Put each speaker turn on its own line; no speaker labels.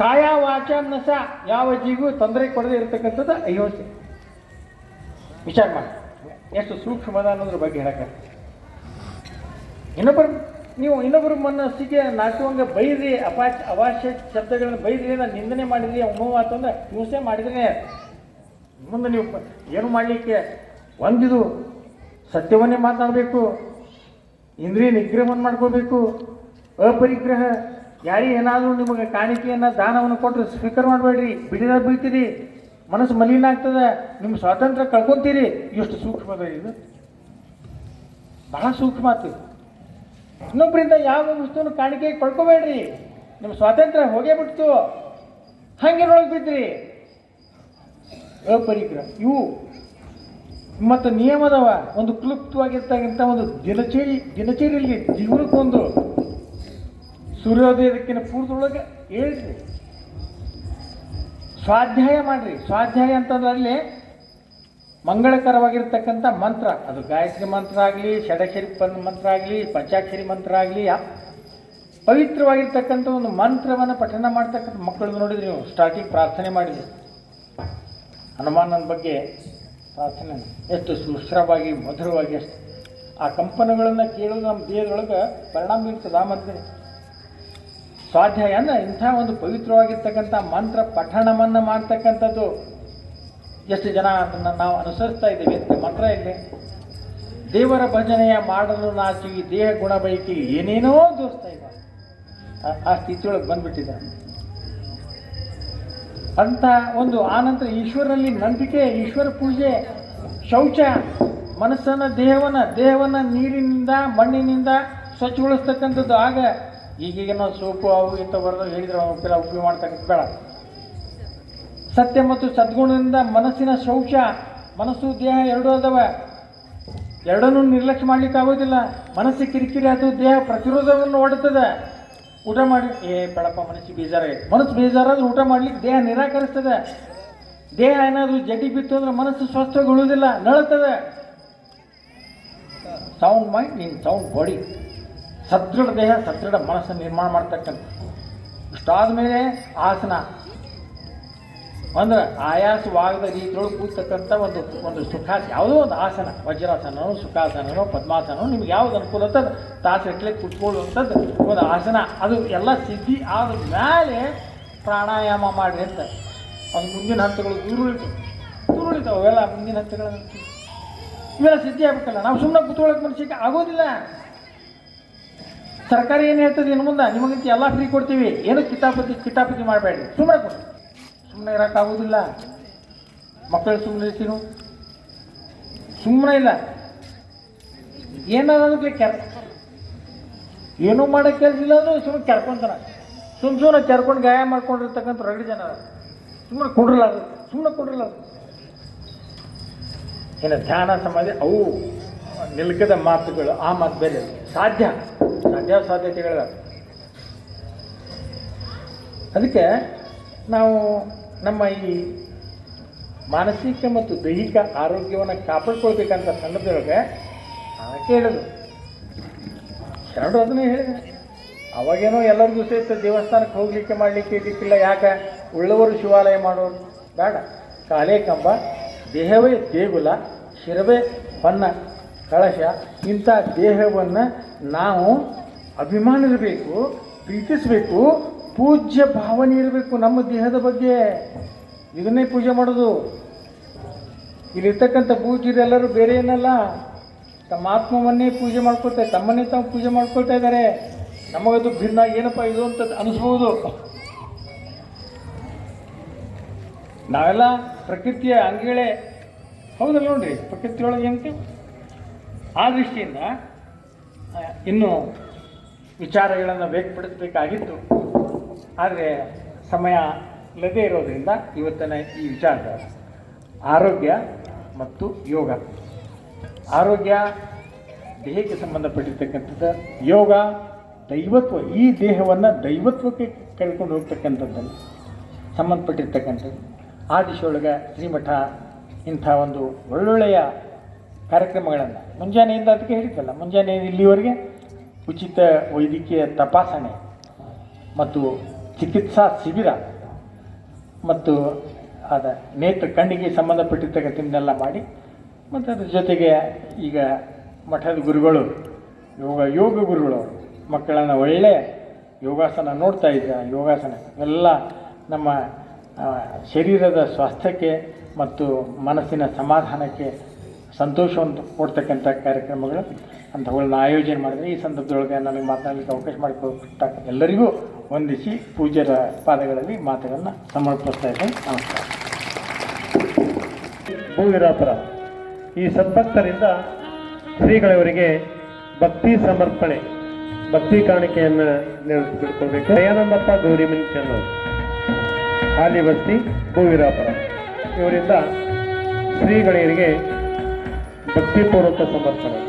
ಕಾಯ ವಾಚ ನಸ ಯಾವ ಜೀವಿಗೂ ತೊಂದರೆ ಕೊಡದೆ ಇರತಕ್ಕಂಥದ್ದು ಅಹಿಂಸೆ ವಿಚಾರ ಮಾಡಿ. ಎಷ್ಟು ಸೂಕ್ಷ್ಮದ ಅನ್ನೋದ್ರ ಬಗ್ಗೆ ಹೇಳಕ್ಕೆ ಇನ್ನೊಬ್ಬರು, ನೀವು ಇನ್ನೊಬ್ಬರ ಮನಸ್ಸಿಗೆ ನಾಟುವಂಗೆ ಬೈದ್ರಿ, ಅಪಾಚ, ಅವಾಚ್ಯ ಶಬ್ದಗಳನ್ನು ಬೈದ್ರಿ ನಿಂದನೆ ಮಾಡಿದ್ರಿ, ಅವ್ನು ಅಂತಂದ್ರೆ ಹಿಂಸೆ ಮಾಡಿದ್ರೆ ಮುಂದೆ ನೀವು ಏನು ಮಾಡಲಿಕ್ಕೆ? ಒಂದಿದು ಸತ್ಯವನ್ನೇ ಮಾತನಾಡಬೇಕು ಇಂದ್ರಿಯ ನಿಗ್ರಹವನ್ನು ಮಾಡ್ಕೋಬೇಕು ಅಪರಿಗ್ರಹ ಯಾರಿಗೆ ಏನಾದರೂ ನಿಮಗೆ ಕಾಣಿಕೆಯನ್ನು, ದಾನವನ್ನು ಕೊಟ್ಟರೆ ಸ್ವೀಕಾರ ಮಾಡಬೇಡ್ರಿ. ಬಿಡಿದ ಬೀಳ್ತೀರಿ. ಮನಸ್ಸು ಮಲಿನ ಆಗ್ತದೆ. ನಿಮ್ಮ ಸ್ವಾತಂತ್ರ್ಯ ಕಳ್ಕೊತೀರಿ. ಎಷ್ಟು ಸೂಕ್ಷ್ಮದ ಇದು. ಬಹಳ ಸೂಕ್ಷ್ಮ ಆತು ಇನ್ನೊಬ್ಬರಿಂದ ಯಾವ ವಸ್ತುವನ್ನು ಕಾಣಿಕೆ ಕಳ್ಕೊಬೇಡ್ರಿ ನಿಮ್ಮ ಸ್ವಾತಂತ್ರ್ಯ ಹೋಗೇ ಬಿಡ್ತು. ಹಂಗೇನೊಳಗೆ ಬಿದ್ರಿ ಅಪರಿಗ್ರಹ. ಇವು ಮತ್ತು ನಿಯಮದವ. ಒಂದು ಕ್ಲುಪ್ತವಾಗಿರ್ತಕ್ಕಂಥ ಒಂದು ದಿನಚರಿ, ದಿನಚರಿಯಲ್ಲಿ ಜೀವನಕ್ಕೊಂದು ಸೂರ್ಯೋದಯದಕ್ಕಿಂತ ಪೂರ್ವದೊಳಗೆ ಹೇಳ್ರಿ. ಸ್ವಾಧ್ಯಾಯ ಮಾಡ್ರಿ. ಸ್ವಾಧ್ಯಾಯ ಅಂತಂದ್ರೆ ಅಲ್ಲಿ ಮಂಗಳಕರವಾಗಿರ್ತಕ್ಕಂಥ ಮಂತ್ರ. ಅದು ಗಾಯತ್ರಿ ಮಂತ್ರ ಆಗಲಿ ಷಡಕ್ಷರಿ ಮಂತ್ರ ಆಗಲಿ, ಪಂಚಾಕ್ಷರಿ ಮಂತ್ರ ಆಗಲಿ ಪವಿತ್ರವಾಗಿರ್ತಕ್ಕಂಥ ಒಂದು ಮಂತ್ರವನ್ನು ಪಠನ ಮಾಡ್ತಕ್ಕಂಥ ಮಕ್ಕಳು ನೋಡಿದ್ರಿ ನೀವು ಸ್ಟಾರ್ಟಿಂಗ್ ಪ್ರಾರ್ಥನೆ ಮಾಡಿದ್ರಿ. ಹನುಮಾನನ ಬಗ್ಗೆ ಪ್ರಾರ್ಥನೆ ಎಷ್ಟು ಸುಶ್ರವಾಗಿ, ಮಧುರವಾಗಿ ಅಷ್ಟು. ಆ ಕಂಪನಗಳನ್ನು ಕೇಳೋದು ನಮ್ಮ ದೇಹದೊಳಗೆ ಪರಿಣಾಮ ಬೀರ್ತದೆ. ಆ ಮತ್ತೆ ಸ್ವಾಧ್ಯಾಯ ಅಂದ್ರೆ ಇಂಥ ಒಂದು ಪವಿತ್ರವಾಗಿರ್ತಕ್ಕಂಥ ಮಂತ್ರ ಪಠಣವನ್ನು ಮಾಡ್ತಕ್ಕಂಥದ್ದು. ಎಷ್ಟು ಜನ ಅದನ್ನು ನಾವು ಅನುಸರಿಸ್ತಾ ಇದ್ದೀವಿ ಅಂತ ಮಂತ್ರ ಇಲ್ಲಿ. ದೇವರ ಭಜನೆಯ ಮಾಡಲು ನಾಚಿ ದೇಹ ಗುಣ ಬೈಕಿ ಏನೇನೋ ದೋಸ್ತಾ ಇದ್ದಾರೆ ಆ- ಸ್ಥಿತಿಯೊಳಗೆ ಬಂದ್ಬಿಟ್ಟಿದ್ದಾರೆ ಅಂತ ಒಂದು ಆನಂತರ ಈಶ್ವರಲ್ಲಿ ನಂಬಿಕೆ, ಈಶ್ವರ ಪೂಜೆ, ಶೌಚ, ಮನಸ್ಸನ್ನು, ದೇಹವನ್ನು ದೇಹವನ್ನು ನೀರಿನಿಂದ, ಮಣ್ಣಿನಿಂದ ಸ್ವಚ್ಛಗೊಳಿಸ್ತಕ್ಕಂಥದ್ದು. ಆಗ ಈಗೀಗೇನೋ ಸೋಪು ಅವು ಇಂಥ ಬರೋದು ಹೇಳಿದ್ರೆ ಅವಕ್ಕೆಲ್ಲ ಉಪಯೋಗ ಮಾಡ್ತಕ್ಕಂಥ ಬೇಡ. ಸತ್ಯ ಮತ್ತು ಸದ್ಗುಣದಿಂದ ಮನಸ್ಸಿನ ಶೌಚ, ಮನಸ್ಸು, ದೇಹ ಎರಡೂ ಅದವ. ಎರಡನ್ನೂ ನಿರ್ಲಕ್ಷ್ಯ ಮಾಡ್ಲಿಕ್ಕೆ ಆಗೋದಿಲ್ಲ. ಮನಸ್ಸು ಕಿರಿಕಿರಿ ಅದು ದೇಹ ಪ್ರತಿರೋಧವನ್ನು ಓಡುತ್ತದೆ. ಊಟ ಮಾಡಿ, ಏ ಬೇಡಪ್ಪ, ಮನಸ್ಸಿಗೆ ಬೇಜಾರಾಗಿದೆ ಮನಸ್ಸು ಬೇಜಾರಾದ್ರೆ ಊಟ ಮಾಡ್ಲಿಕ್ಕೆ ದೇಹ ನಿರಾಕರಿಸ್ತದೆ. ದೇಹ ಏನಾದರೂ ಜಡಿ ಬಿತ್ತು ಅಂದ್ರೆ ಮನಸ್ಸು ಸ್ವಸ್ಥಗೊಳ್ಳುವುದಿಲ್ಲ ನಳುತ್ತದೆ sound mind in sound body ಸದೃಢ ದೇಹ ಸದೃಢ ಮನಸ್ಸನ್ನು ನಿರ್ಮಾಣ ಮಾಡ್ತಕ್ಕಂಥ ಇಷ್ಟಾದ ಮೇಲೆ ಆಸನ. ಅಂದ್ರೆ ಆಯಾಸವಾಗದ ರೀತಿಯೊಳಗೆ ಕೂತಕ್ಕಂಥ ಒಂದು ಒಂದು ಸುಖಾಸ, ಯಾವುದೋ ಒಂದು ಆಸನ, ವಜ್ರಾಸನನೋ, ಸುಖಾಸನನೋ ಪದ್ಮಾಸನೋ ನಿಮ್ಗೆ ಯಾವ್ದು ಅನುಕೂಲ ಅಂತದ್ದು ತಾಸು ಎಟ್ಲೆ ಕೂತ್ಕೊಳ್ಳುವಂಥದ್ದು ಒಂದು ಆಸನ. ಅದು ಎಲ್ಲ ಸಿದ್ಧಿ ಆದ ಮೇಲೆ ಪ್ರಾಣಾಯಾಮ ಮಾಡಿ ಅಂತ. ಅದು ಮುಂದಿನ ಹಂತಗಳು ಉರುಳಿತು ಉರುಳಿತಾವೆ ಅವೆಲ್ಲ ಮುಂದಿನ ಹಂತಗಳು ಇವೆಲ್ಲ ಸಿದ್ಧಿ ಆಗ್ಬೇಕಲ್ಲ. ನಾವು ಸುಮ್ಮನೆ ಕೂತ್ಕೊಳ್ಳೋಕೆ ಮನಸ್ಸಿಗೆ ಆಗೋದಿಲ್ಲ. ಸರ್ಕಾರ ಏನು ಹೇಳ್ತದೆ ಇನ್ನು ಮುಂದೆ? ನಿಮಗಂತ ಎಲ್ಲ ಫ್ರೀ ಕೊಡ್ತೀವಿ. ಏನು ಕಿತಾಪತಿ ಕಿತಾಪತಿ ಮಾಡಬೇಡಿ ಸುಮ್ಮನೆ ಕೊಡಿ ಸುಮ್ಮನೆ ಇರೋಕ್ಕಾಗೋದಿಲ್ಲ ಮಕ್ಕಳು ಸುಮ್ಮನೆ ಇರ್ತೀನು ಸುಮ್ಮನೆ ಇಲ್ಲ. ಏನಾದ್ರು ಕೆರ್ ಏನೂ ಮಾಡೋ ಕೆಲಸ ಇಲ್ಲ ಅಂದ್ರೆ ಸುಮ್ಮನೆ ಕೆರ್ಕೊಂತಾರೆ. ಸುಮ್ಮ ಸುಮ್ಮನೆ ಕೆರ್ಕೊಂಡು ಗಾಯ ಮಾಡ್ಕೊಂಡಿರ್ತಕ್ಕಂಥ ರಗಡಿ ಜನ ಸುಮ್ಮನೆ ಕೊಡ್ರಲ್ಲ ಅದು ಸುಮ್ಮನೆ ಕೊಡ್ರಲ್ಲ ಅದು ಏನು ಧ್ಯಾನ ಸಮಾಧಿ? ಅವು ನಿಲ್ಕದ ಮಾತುಗಳು ಆ ಮಾತು ಬೇರೆ. ಸಾಧ್ಯ? ಸಾಧ್ಯ ಸಾಧ್ಯತೆಗಳಿವೆ ಅದಕ್ಕೆ ನಾವು ನಮ್ಮ ಈ ಮಾನಸಿಕ ಮತ್ತು ದೈಹಿಕ ಆರೋಗ್ಯವನ್ನು ಕಾಪಾಡ್ಕೊಳ್ಬೇಕಂತ ಸಂದರ್ಭದೊಳಗೆ ಆಕೆ ಹೇಳೋದು ಶರಣರು ಅದನ್ನೇ ಹೇಳಿದೆ ಅವಾಗೇನೋ ಎಲ್ಲರಿಗೂ ಸಹಿತ ದೇವಸ್ಥಾನಕ್ಕೆ ಹೋಗ್ಲಿಕ್ಕೆ ಮಾಡಲಿಕ್ಕೆ ಇದಕ್ಕಿಲ್ಲ ಯಾಕೆ? ಉಳ್ಳವರು ಶಿವಾಲಯ ಮಾಡೋರು. ಬೇಡ. ಕಾಲೇ ಕಂಬ, ದೇಹವೇ ದೇಗುಲ, ಶಿರವೇ ಹೊನ್ನ ಕಳಶ, ಇಂಥ ದೇಹವನ್ನು ನಾವು ಅಭಿಮಾನ ಇರಬೇಕು ಪ್ರೀತಿಸಬೇಕು, ಪೂಜ್ಯ ಭಾವನೆ ಇರಬೇಕು ನಮ್ಮ ದೇಹದ ಬಗ್ಗೆ. ಇದನ್ನೇ ಪೂಜೆ ಮಾಡೋದು. ಇಲ್ಲಿರ್ತಕ್ಕಂಥ ಪೂಜ್ಯರೆಲ್ಲರೂ ಬೇರೆ ಏನಲ್ಲ ತಮ್ಮ ಆತ್ಮವನ್ನೇ ಪೂಜೆ ಮಾಡ್ಕೊಳ್ತಾ, ತಮ್ಮನ್ನೇ ತಾವು ಪೂಜೆ ಮಾಡ್ಕೊಳ್ತಾ ಇದ್ದಾರೆ. ನಮಗದು ಭಿನ್ನ ಏನಪ್ಪ ಇದು ಅಂತ ಅನಿಸ್ಬೋದು. ನಾವೆಲ್ಲ ಪ್ರಕೃತಿಯ ಅಂಗಗಳೇ. ಹೌದಲ್ಲ ನೋಡ್ರಿ, ಪ್ರಕೃತಿಯೊಳಗೆ ಏನಂತೀವಿ ಆ ದೃಷ್ಟಿಯಿಂದ ಇನ್ನೂ ವಿಚಾರಗಳನ್ನು ವ್ಯಕ್ತಪಡಿಸಬೇಕಾಗಿತ್ತು ಆದರೆ ಸಮಯ ಇಲ್ಲದೇ ಇರೋದರಿಂದ ಇವತ್ತಿನ ಈ ವಿಚಾರದ ಆರೋಗ್ಯ ಮತ್ತು ಯೋಗ. ಆರೋಗ್ಯ ದೇಹಕ್ಕೆ ಸಂಬಂಧಪಟ್ಟಿರ್ತಕ್ಕಂಥದ್ದು ಯೋಗ, ದೈವತ್ವ, ಈ ದೇಹವನ್ನು ದೈವತ್ವಕ್ಕೆ ಕರ್ಕೊಂಡು ಹೋಗ್ತಕ್ಕಂಥದ್ದನ್ನು ಸಂಬಂಧಪಟ್ಟಿರ್ತಕ್ಕಂಥದ್ದು. ಆ ದಿಶೆಯೊಳಗೆ ಶ್ರೀಮಠ ಇಂಥ ಒಂದು ಒಳ್ಳೊಳ್ಳೆಯ ಕಾರ್ಯಕ್ರಮಗಳನ್ನು. ಮುಂಜಾನೆಯಿಂದ ಅದಕ್ಕೆ ಹೇಳಿದ್ದಲ್ಲ, ಮುಂಜಾನೆ ಇಲ್ಲಿವರೆಗೆ ಉಚಿತ ವೈದ್ಯಕೀಯ ತಪಾಸಣೆ ಮತ್ತು ಚಿಕಿತ್ಸಾ ಶಿಬಿರ ಮತ್ತು ಅದ ನೇತ್ರ ಕಣ್ಣಿಗೆ ಸಂಬಂಧಪಟ್ಟಿರ್ತಕ್ಕಂಥದ್ದನ್ನೆಲ್ಲ ಮಾಡಿ, ಮತ್ತು ಅದ್ರ ಜೊತೆಗೆ ಈಗ ಮಠದ ಗುರುಗಳು, ಯೋಗ ಯೋಗ ಗುರುಗಳು, ಮಕ್ಕಳನ್ನು ಒಳ್ಳೆಯ ಯೋಗಾಸನ ನೋಡ್ತಾ ಇದ್ದ ಯೋಗಾಸನ. ಎಲ್ಲ ನಮ್ಮ ಶರೀರದ ಸ್ವಾಸ್ಥ್ಯಕ್ಕೆ ಮತ್ತು ಮನಸ್ಸಿನ ಸಮಾಧಾನಕ್ಕೆ ಸಂತೋಷವನ್ನು ಕೊಡ್ತಕ್ಕಂಥ ಕಾರ್ಯಕ್ರಮಗಳು ಅಂಥವುಗಳನ್ನ ಆಯೋಜನೆ ಮಾಡಿದ್ರೆ ಈ ಸಂದರ್ಭದೊಳಗೆ ನನಗೆ ಮಾತನಾಡಲಿಕ್ಕೆ ಅವಕಾಶ ಮಾಡಿಕೊಟ್ಟ ಎಲ್ಲರಿಗೂ ವಂದಿಸಿ ಪೂಜ್ಯರ ಪಾದಗಳಲ್ಲಿ ಮಾತುಗಳನ್ನು ಸಮರ್ಪಿಸ್ತಾ ಇದ್ದೇನೆ. ನಮಸ್ಕಾರ.
ಭೂವಿರಾಪುರ, ಈ ಸದ್ಭಕ್ತರಿಂದ ಶ್ರೀಗಳವರಿಗೆ ಭಕ್ತಿ ಸಮರ್ಪಣೆ, ಭಕ್ತಿ ಕಾಣಿಕೆಯನ್ನು ನೆನಪಿಟ್ಕೊಳ್ಬೇಕು ದಯಾನಂದಪ್ಪ ಗೌರಿಮನ್ ಚೆನ್ನೂರು ಹಾಲಿ ಬಸ್ತಿ ಭೂವಿರಾಪುರ. ಇವರಿಂದ ಶ್ರೀಗಳಿಗೆ ಭಕ್ತಿಪೂರ್ವಕ ಸಮರ್ಪಣೆ